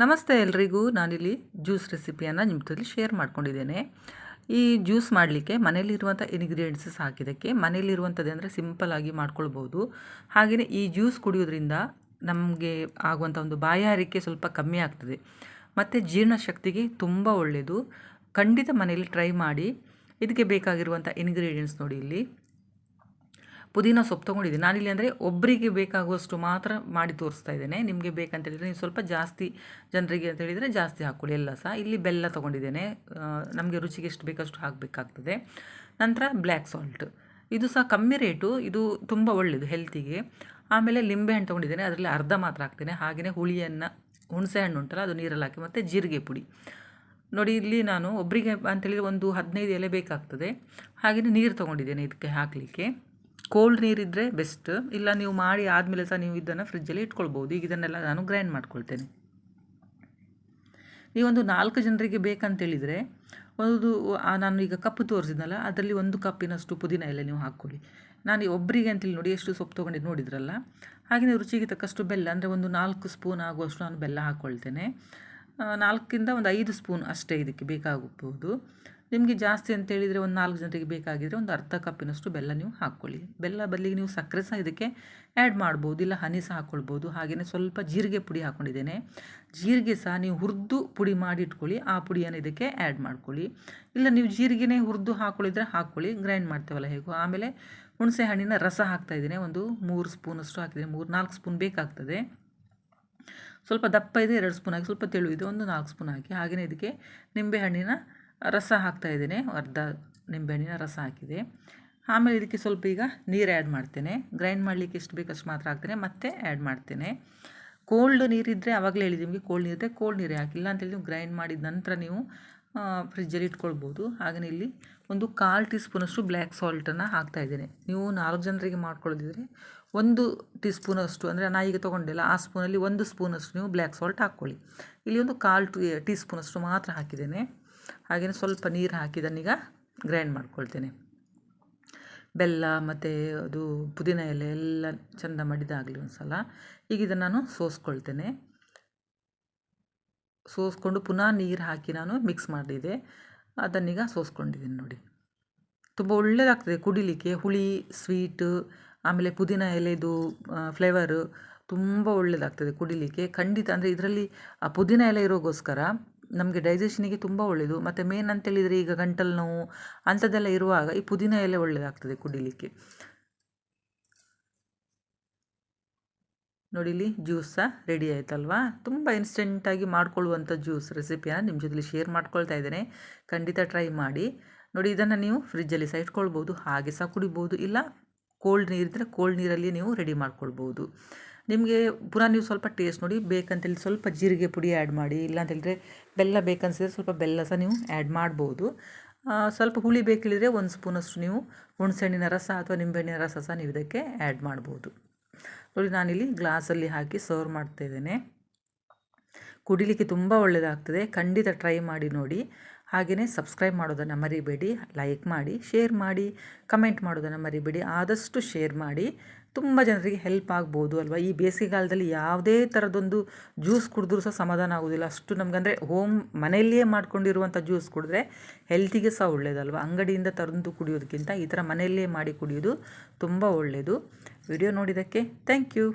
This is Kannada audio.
ನಮಸ್ತೆ ಎಲ್ರಿಗೂ. ನಾನಿಲ್ಲಿ ಜ್ಯೂಸ್ ರೆಸಿಪಿಯನ್ನು ನಿಮ್ಮ ಜೊತೆ ಶೇರ್ ಮಾಡ್ಕೊಂಡಿದ್ದೇನೆ. ಈ ಜ್ಯೂಸ್ ಮಾಡಲಿಕ್ಕೆ ಮನೇಲಿರುವಂಥ ಇಂಗ್ರೀಡಿಯೆಂಟ್ಸಸ್ ಹಾಕಿದ್ದಕ್ಕೆ ಮನೆಯಲ್ಲಿರುವಂಥದ್ದು ಅಂದರೆ ಸಿಂಪಲ್ಲಾಗಿ ಮಾಡ್ಕೊಳ್ಬೋದು. ಹಾಗೆಯೇ ಈ ಜ್ಯೂಸ್ ಕುಡಿಯೋದ್ರಿಂದ ನಮಗೆ ಆಗುವಂಥ ಒಂದು ಬಾಯಾರಿಕೆ ಸ್ವಲ್ಪ ಕಮ್ಮಿ ಆಗ್ತದೆ. ಮತ್ತು ಜೀರ್ಣಶಕ್ತಿಗೆ ತುಂಬ ಒಳ್ಳೆಯದು ಖಂಡಿತ ಮನೆಯಲ್ಲಿ ಟ್ರೈ ಮಾಡಿ. ಇದಕ್ಕೆ ಬೇಕಾಗಿರುವಂಥ ಇಂಗ್ರೀಡಿಯೆಂಟ್ಸ್ ನೋಡಿ ಇಲ್ಲಿ. ಪುದೀನ ಸೊಪ್ಪು ತೊಗೊಂಡಿದ್ದೀನಿ. ನಾನಿಲ್ಲಿ ಅಂದರೆ ಒಬ್ಬರಿಗೆ ಬೇಕಾಗುವಷ್ಟು ಮಾತ್ರ ಮಾಡಿ ತೋರಿಸ್ತಾ ಇದ್ದೇನೆ. ನಿಮಗೆ ಬೇಕಂತೇಳಿದರೆ ನೀವು ಸ್ವಲ್ಪ ಜಾಸ್ತಿ ಜನರಿಗೆ ಅಂತ ಹೇಳಿದರೆ ಜಾಸ್ತಿ ಹಾಕ್ಕೊಳ್ಳಿ. ಎಲ್ಲ ಸಹ. ಇಲ್ಲಿ ಬೆಲ್ಲ ತೊಗೊಂಡಿದ್ದೇನೆ. ನಮಗೆ ರುಚಿಗೆ ಎಷ್ಟು ಬೇಕಷ್ಟು ಹಾಕಬೇಕಾಗ್ತದೆ ನಂತರ ಬ್ಲ್ಯಾಕ್ ಸಾಲ್ಟ್. ಇದು ಸಹ ಕಮ್ಮಿ ರೇಟು. ಇದು ತುಂಬ ಒಳ್ಳೆಯದು ಹೆಲ್ತಿಗೆ. ಆಮೇಲೆ ಲಿಂಬೆಹಣ್ಣು ತೊಗೊಂಡಿದ್ದೇನೆ. ಅದರಲ್ಲಿ ಅರ್ಧ ಮಾತ್ರ ಹಾಕ್ತೇನೆ. ಹಾಗೆಯೇ ಹುಳಿಯನ್ನು, ಹುಣಸೆ ಹಣ್ಣು ಉಂಟಲ್ಲ, ಅದು ನೀರಲ್ಲಿ ಹಾಕಿ ಮತ್ತು ಜೀರಿಗೆ ಪುಡಿ. ನೋಡಿ, ಇಲ್ಲಿ ನಾನು ಒಬ್ಬರಿಗೆ ಅಂತೇಳಿದರೆ ಒಂದು ಹದಿನೈದು ಎಲೆ ಬೇಕಾಗ್ತದೆ. ಹಾಗೆಯೇ ನೀರು ತೊಗೊಂಡಿದ್ದೇನೆ ಇದಕ್ಕೆ ಹಾಕಲಿಕ್ಕೆ. ಕೋಲ್ಡ್ ನೀರಿದ್ದರೆ ಬೆಸ್ಟ್ ಇಲ್ಲ ನೀವು ಮಾಡಿ ಆದಮೇಲೆ ಸಹ ನೀವು ಇದನ್ನು ಫ್ರಿಜ್ಜಲ್ಲಿ ಇಟ್ಕೊಳ್ಬೋದು. ಈಗ ಇದನ್ನೆಲ್ಲ ನಾನು ಗ್ರೈಂಡ್ ಮಾಡ್ಕೊಳ್ತೇನೆ. ನೀವೊಂದು ನಾಲ್ಕು ಜನರಿಗೆ ಬೇಕಂತೇಳಿದರೆ, ಒಂದು ನಾನು ಈಗ ಕಪ್ಪು ತೋರಿಸಿದ್ನಲ್ಲ, ಅದರಲ್ಲಿ ಒಂದು ಕಪ್ಪಿನಷ್ಟು ಪುದೀನ ಎಲೆ ನೀವು ಹಾಕ್ಕೊಳ್ಳಿ. ನಾನು ಒಬ್ಬರಿಗೆ ಅಂತೇಳಿ ನೋಡಿ ಎಷ್ಟು ಸೊಪ್ಪು ತೊಗೊಂಡಿದ್ದು ನೋಡಿದ್ರಲ್ಲ ಹಾಗೆಯೇ ರುಚಿಗೆ ತಕ್ಕಷ್ಟು ಬೆಲ್ಲ, ಅಂದರೆ ಒಂದು ನಾಲ್ಕು ಸ್ಪೂನ್ ಆಗುವಷ್ಟು ನಾನು ಬೆಲ್ಲ ಹಾಕ್ಕೊಳ್ತೇನೆ ನಾಲ್ಕಿಂದ ಒಂದು ಐದು ಸ್ಪೂನ್ ಅಷ್ಟೇ ಇದಕ್ಕೆ ಬೇಕಾಗಬಹುದು. ನಿಮಗೆ ಜಾಸ್ತಿ ಅಂತ ಹೇಳಿದರೆ ಒಂದು ನಾಲ್ಕು ಜನರಿಗೆ ಬೇಕಾಗಿದ್ದರೆ ಒಂದು ಅರ್ಧ ಕಪ್ಪಿನಷ್ಟು ಬೆಲ್ಲ ನೀವು ಹಾಕ್ಕೊಳ್ಳಿ. ಬೆಲ್ಲ ಬದಲಿಗೆ ನೀವು ಸಕ್ಕರೆ ಸಹ ಇದಕ್ಕೆ ಆ್ಯಡ್ ಮಾಡ್ಬೋದು. ಇಲ್ಲ ಹನಿ ಸಹ ಹಾಕ್ಕೊಳ್ಬೋದು. ಹಾಗೆಯೇ ಸ್ವಲ್ಪ ಜೀರಿಗೆ ಪುಡಿ ಹಾಕ್ಕೊಂಡಿದ್ದೇನೆ ಜೀರಿಗೆ ಸಹ ನೀವು ಹುರಿದು ಪುಡಿ ಮಾಡಿ ಇಟ್ಕೊಳ್ಳಿ ಆ ಪುಡಿಯನ್ನು ಇದಕ್ಕೆ ಆ್ಯಡ್ ಮಾಡ್ಕೊಳ್ಳಿ. ಇಲ್ಲ ನೀವು ಜೀರಿಗೆನೇ ಹುರಿದು ಹಾಕ್ಕೊಳ್ಳಿದ್ರೆ ಹಾಕ್ಕೊಳ್ಳಿ. ಗ್ರೈಂಡ್ ಮಾಡ್ತೇವಲ್ಲ ಹೇಗೋ. ಆಮೇಲೆ ಹುಣಸೆ ಹಣ್ಣಿನ ರಸ ಹಾಕ್ತಾಯಿದ್ದೀನಿ ಒಂದು ಮೂರು ಸ್ಪೂನಷ್ಟು ಹಾಕಿದ್ದೀನಿ. ಮೂರು ನಾಲ್ಕು ಸ್ಪೂನ್ ಬೇಕಾಗ್ತದೆ. ಸ್ವಲ್ಪ ದಪ್ಪ ಇದೆ, ಎರಡು ಸ್ಪೂನ್ ಹಾಕಿ ಸ್ವಲ್ಪ ತೆಳು ಇದೆ. ಒಂದು ನಾಲ್ಕು ಸ್ಪೂನ್ ಹಾಕಿ. ಹಾಗೆಯೇ ಇದಕ್ಕೆ ನಿಂಬೆಹಣ್ಣಿನ ರಸ ಹಾಕ್ತಾ ಇದ್ದೇನೆ. ಅರ್ಧ ನಿಂಬೆಹಣ್ಣಿನ ರಸ ಹಾಕಿದೆ. ಆಮೇಲೆ ಇದಕ್ಕೆ ಸ್ವಲ್ಪ ಈಗ ನೀರು ಆ್ಯಡ್ ಮಾಡ್ತೇನೆ. ಗ್ರೈಂಡ್ ಮಾಡಲಿಕ್ಕೆ ಎಷ್ಟು ಬೇಕಷ್ಟು ಮಾತ್ರ ಹಾಕ್ತೇನೆ. ಮತ್ತೆ ಆ್ಯಡ್ ಮಾಡ್ತೇನೆ. ಕೋಲ್ಡ್ ನೀರಿದ್ದರೆ ಆವಾಗಲೇ ಹೇಳಿದೆ ನಿಮಗೆ ಕೋಲ್ಡ್ ನೀರಿದ್ದರೆ ಕೋಲ್ಡ್ ನೀರೇ ಹಾಕಿಲ್ಲ ಅಂತೇಳಿ ನೀವು ಗ್ರೈಂಡ್ ಮಾಡಿದ ನಂತರ ನೀವು ಫ್ರಿಜ್ಜಲ್ಲಿ ಇಟ್ಕೊಳ್ಬೋದು. ಹಾಗೆಯೇ ಇಲ್ಲಿ ಒಂದು ಕಾಲು ಟೀ ಸ್ಪೂನಷ್ಟು ಬ್ಲ್ಯಾಕ್ ಸಾಲ್ಟನ್ನು ಹಾಕ್ತಾಯಿದ್ದೇನೆ ನೀವು ನಾಲ್ಕು ಜನರಿಗೆ ಮಾಡ್ಕೊಳ್ಳೋದಿದ್ರೆ ಒಂದು ಟೀ ಸ್ಪೂನಷ್ಟು ಅಂದರೆ ನಾನು ಈಗ ತೊಗೊಂಡಿಲ್ಲ ಆ ಸ್ಪೂನಲ್ಲಿ ಒಂದು ಸ್ಪೂನಷ್ಟು ನೀವು ಬ್ಲ್ಯಾಕ್ ಸಾಲ್ಟ್ ಹಾಕ್ಕೊಳ್ಳಿ. ಇಲ್ಲಿ ಒಂದು ಕಾಲು ಟೀ ಸ್ಪೂನಷ್ಟು ಮಾತ್ರ ಹಾಕಿದ್ದೇನೆ. ಹಾಗೆಯೇ ಸ್ವಲ್ಪ ನೀರು ಹಾಕಿ ಇದನ್ನೀಗ ಗ್ರೈಂಡ್ ಮಾಡ್ಕೊಳ್ತೇನೆ. ಬೆಲ್ಲ ಮತ್ತು ಅದು ಪುದೀನ ಎಲೆ ಎಲ್ಲ ಚೆಂದ ಮಡಿದಾಗಲಿ ಒಂದು ಸಲ ಈಗ ಇದನ್ನು ನಾನು ಸೋಸ್ಕೊಳ್ತೇನೆ. ಸೋಸ್ಕೊಂಡು ಪುನಃ ನೀರು ಹಾಕಿ ನಾನು ಮಿಕ್ಸ್ ಮಾಡಿದೆ ಅದನ್ನೀಗ ಸೋಸ್ಕೊಂಡಿದ್ದೀನಿ ನೋಡಿ. ತುಂಬ ಒಳ್ಳೆಯದಾಗ್ತದೆ ಕುಡಿಲಿಕ್ಕೆ. ಹುಳಿ ಸ್ವೀಟು ಆಮೇಲೆ ಪುದೀನ ಎಲೆದು ಫ್ಲೇವರು ತುಂಬ ಒಳ್ಳೆಯದಾಗ್ತದೆ ಕುಡಿಲಿಕ್ಕೆ. ಖಂಡಿತ ಅಂದರೆ ಇದರಲ್ಲಿ ಆ ಪುದೀನ ಎಲೆ ಇರೋಗೋಸ್ಕರ ನಮಗೆ ಡೈಜೆಷನಿಗೆ ತುಂಬ ಒಳ್ಳೆಯದು ಮತ್ತು ಮೇನ್ ಅಂತೇಳಿದರೆ ಈಗ ಗಂಟಲು ನೋವು ಅಂಥದ್ದೆಲ್ಲ ಇರುವಾಗ ಈ ಪುದೀನ ಎಲೆ ಒಳ್ಳೆಯದಾಗ್ತದೆ ಕುಡಿಲಿಕ್ಕೆ. ನೋಡಿ ಇಲ್ಲಿ ಜ್ಯೂಸ್ ಸಹ ರೆಡಿ ಆಯ್ತಲ್ವಾ? ತುಂಬ ಇನ್ಸ್ಟೆಂಟಾಗಿ ಮಾಡ್ಕೊಳ್ಳುವಂಥ ಜ್ಯೂಸ್ ರೆಸಿಪಿಯನ್ನು ನಿಮ್ಮ ಜೊತೆಲಿ ಶೇರ್ ಮಾಡ್ಕೊಳ್ತಾ ಇದ್ದೇನೆ. ಖಂಡಿತ ಟ್ರೈ ಮಾಡಿ. ನೋಡಿ ಇದನ್ನು ನೀವು ಫ್ರಿಜ್ಜಲ್ಲಿ ಸಹ ಇಟ್ಕೊಳ್ಬೋದು, ಹಾಗೆ ಸಹ ಕುಡಿಬೋದು. ಇಲ್ಲ ಕೋಲ್ಡ್ ನೀರಿದ್ದರೆ ಕೋಲ್ಡ್ ನೀರಲ್ಲಿ ನೀವು ರೆಡಿ ಮಾಡ್ಕೊಳ್ಬೋದು. ನಿಮಗೆ ಪುನಃ ನೀವು ಸ್ವಲ್ಪ ಟೇಸ್ಟ್ ನೋಡಿ ಬೇಕಂತೇಳಿ ಸ್ವಲ್ಪ ಜೀರಿಗೆ ಪುಡಿ ಆ್ಯಡ್ ಮಾಡಿ ಇಲ್ಲ ಹೇಳಿದ್ರೆ ಬೆಲ್ಲ ಬೇಕನ್ಸಿದ್ರೆ ಸ್ವಲ್ಪ ಬೆಲ್ಲ ಸಹ ನೀವು ಆ್ಯಡ್ ಮಾಡ್ಬೋದು. ಸ್ವಲ್ಪ ಹುಳಿ ಬೇಕಿಳಿದ್ರೆ ಒಂದು ಸ್ಪೂನಷ್ಟು ನೀವು ಹುಣಸೆಹಣ್ಣಿನ ರಸ ಅಥವಾ ನಿಂಬೆಹಣ್ಣಿನ ರಸ ಸಹ ನೀವು ಇದಕ್ಕೆ ಆ್ಯಡ್ ಮಾಡ್ಬೋದು. ನೋಡಿ ನಾನಿಲ್ಲಿ ಗ್ಲಾಸಲ್ಲಿ ಹಾಕಿ ಸರ್ವ್ ಮಾಡ್ತಾ ಇದ್ದೇನೆ. ಕುಡಿಲಿಕ್ಕೆ ತುಂಬ ಒಳ್ಳೆಯದಾಗ್ತದೆ ಖಂಡಿತ ಟ್ರೈ ಮಾಡಿ ನೋಡಿ. ಹಾಗೆಯೇ ಸಬ್ಸ್ಕ್ರೈಬ್ ಮಾಡೋದನ್ನು ಮರಿಬೇಡಿ ಲೈಕ್ ಮಾಡಿ ಶೇರ್ ಮಾಡಿ ಕಮೆಂಟ್ ಮಾಡೋದನ್ನು ಮರಿಬೇಡಿ, ಆದಷ್ಟು ಶೇರ್ ಮಾಡಿ. ತುಂಬ ಜನರಿಗೆ ಹೆಲ್ಪ್ ಆಗ್ಬೋದು ಅಲ್ವಾ? ಈ ಬೇಸಿಗೆಗಾಲದಲ್ಲಿ ಯಾವುದೇ ಥರದೊಂದು ಜ್ಯೂಸ್ ಕುಡಿದ್ರೂ ಸಹ ಸಮಾಧಾನ ಆಗೋದಿಲ್ಲ. ಅಷ್ಟು ನಮಗಂದರೆ ಹೋಮ್ ಮನೆಯಲ್ಲಿಯೇ ಮಾಡ್ಕೊಂಡಿರುವಂಥ ಜ್ಯೂಸ್ ಕುಡಿದ್ರೆ ಹೆಲ್ತಿಗೆ ಸಹ ಒಳ್ಳೆಯದಲ್ವ ಅಂಗಡಿಯಿಂದ ತಂದು ಕುಡಿಯೋದಕ್ಕಿಂತ ಈ ಥರ ಮನೆಯಲ್ಲೇ ಮಾಡಿ ಕುಡಿಯೋದು ತುಂಬ ಒಳ್ಳೆಯದು ವಿಡಿಯೋ ನೋಡಿದ್ದಕ್ಕೆ ಥ್ಯಾಂಕ್ ಯು